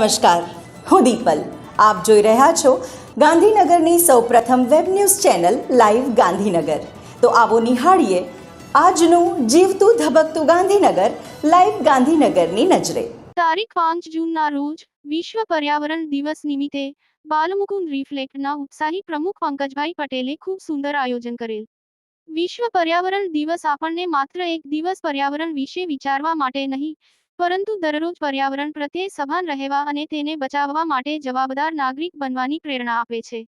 નમસ્કાર, હું દીપલ. આપ જોઈ રહ્યા છો ગાંધીનગરની સૌપ્રથમ web news channel live Gandhinagar. તો આવો નિહાળીએ આજનું જીવતું ધબકતું ગાંધીનગર, લાઈવ ગાંધીનગરની નજરે. તારીખ પાંચ જૂનના રોજ વિશ્વ પર્યાવરણ દિવસ નિમિત્તે બાલમુકુંદ રિફ્લેક્ટના ઉત્સાહી પ્રમુખ પંકજભાઈ પટેલે ખૂબ સુંદર આયોજન કરેલ. વિશ્વ પર્યાવરણ દિવસ આપણને માત્ર એક દિવસ પર્યાવરણ વિશે વિચારવા માટે નહીં પરંતુ દરરોજ પર્યાવરણ પ્રત્યે સભાન રહેવા અને તેને બચાવવા માટે જવાબદાર નાગરિક બનવાની પ્રેરણા આપે છે.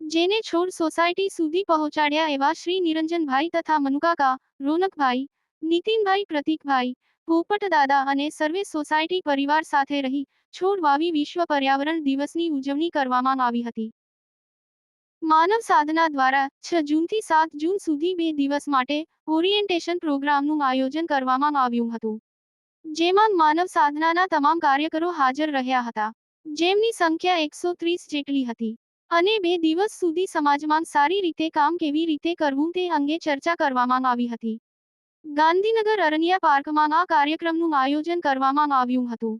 જેને છોડ સોસાયટી સુધી પહોંચાડ્યા એવા શ્રી નિરંજનભાઈ તથા મનુકાકા, રોનકભાઈ, નીતિનભાઈ પ્રતિકભાઈ પોપટ દાદા અને સર્વે સોસાયટી પરિવાર સાથે રહી છોડ વાવી વિશ્વ પર્યાવરણ દિવસની ઉજવણી કરવામાં આવી હતી. માનવ સાધના દ્વારા છ જૂનથી સાત જૂન સુધી બે દિવસ માટે ઓરિએન્ટેશન પ્રોગ્રામનું આયોજન કરવામાં આવ્યું હતું. જેમાં માનવ સાધનાના તમામ કાર્યકરો હાજર રહ્યા હતા. જેમની સંખ્યા એકસો ત્રીસ જેટલી હતી. અને બે દિવસ સુધી સમાજમાં સારી રીતે કામ કેવી રીતે કરવું તે અંગે ચર્ચા કરવામાં આવી હતી. ગાંધીનગર અરણ્યા પાર્કમાં આ કાર્યક્રમનું આયોજન કરવામાં આવ્યું હતું.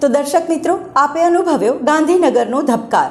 તો દર્શક મિત્રો, આપે અનુભવ્યો ગાંધીનગરનો ધબકાર.